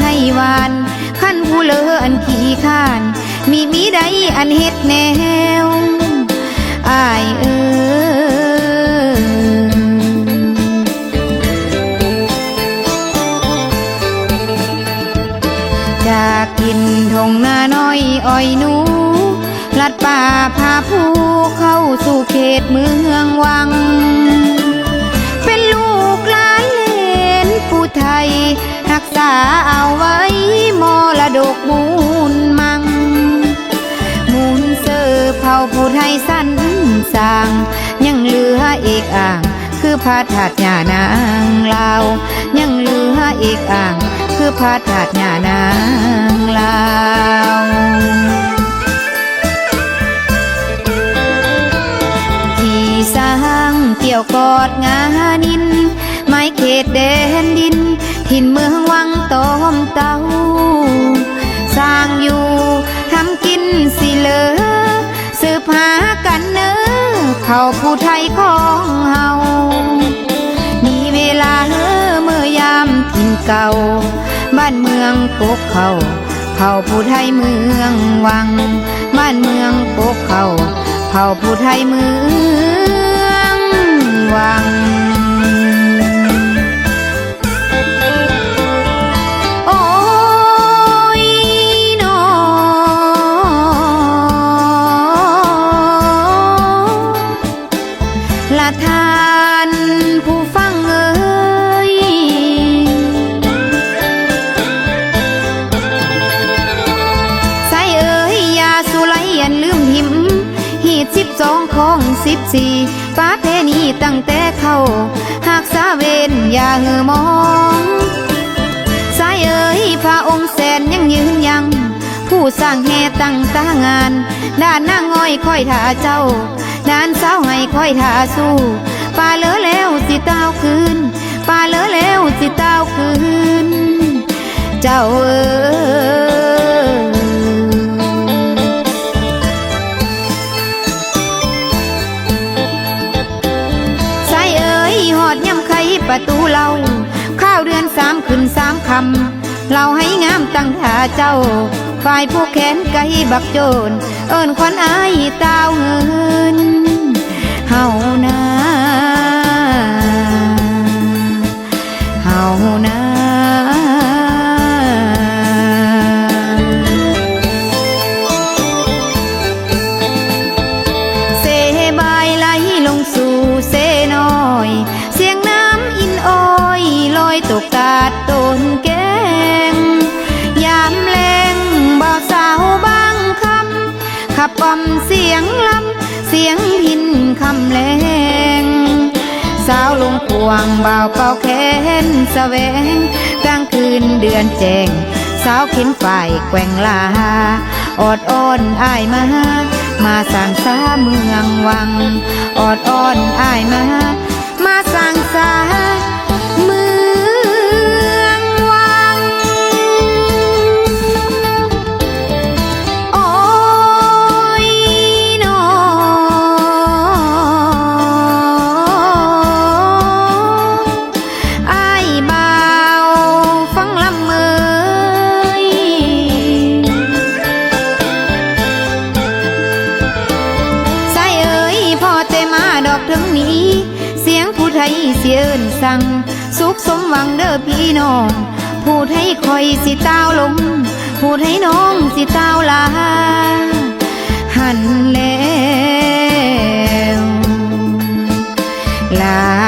ไทยวานขั้นผู้เลออันขี้ข้าน มีมีใดอันเฮ็ดแนวอายเออจากกินทงนาน้อยอ้อยหนูลัดป่าพาผู้เข้าสู่เขตเมืองวัง ษาเอาไว้มรดกมูลมัง มูลเสือเผาผู้ไทยสั้นสาง ยังเหลือเอกอ่าง คือพระธาตุญานางลาว ยังเหลือเอกอ่าง คือพระธาตุญานางลาวที่สร้างเกี่ยวกอดงานิน ไม้เขตแดนดิน ถิ่นเมือง ผู้ไทยของเฮา มีเวลาเออเมื่อยามถิ่นเก่า บ้านเมืองปกเขาเผ่าผู้ไทยเมืองวัง บ้านเมืองปกเขาเผ่าผู้ไทยเมืองวัง ทานผู้ฟังเอ้ยใส่เอ้ยยาสุไลยันลืมหิม หีดสิบสองของสิบสี่ป้าเพนีตั้งแต่เข้า หากสาเวนอย่าหือมองสายเอ๋ยพระองค์แสนยังยืนยัง ผู้สร้างแห่ตั้งตางาน ด้านนางอ้อยคอยท่าเจ้า คอยท่าสู้ป่าเลือแล้วสิเต้าคืนป่าเลือแล้วสิเต้าคืน เจ้าเอ๋ยสายเอ๋ยหอดย่ำไขประตูเราข้าวเดือนสามขึ้นสามคำ เราให้งามตั้งท่าเจ้า ฝ่ายผู้แขนไกบักโจรเอิ้นควันอายตาวเงิน ยตกกาดต้นแกง ยามแรงบ่าสาวบางคำ ขับกล่อมเสียงลำ เสียงพินคำแรงสาวลงพวงเบาเป่าแขนแสวง กลางคืนเดือนแจงสาวเข็นฝ่ายแกว่งลาออดอ้อนอายมา มาสร้างสาเมืองวัง ออดอ้อนอายมา มาสร้างสา เสียอื่นสั่งสุขสมหวังเด้อพี่น้อง พูดให้คอยสิเต้าลง พูดให้น้องสิเต้าลา หันแล้วลา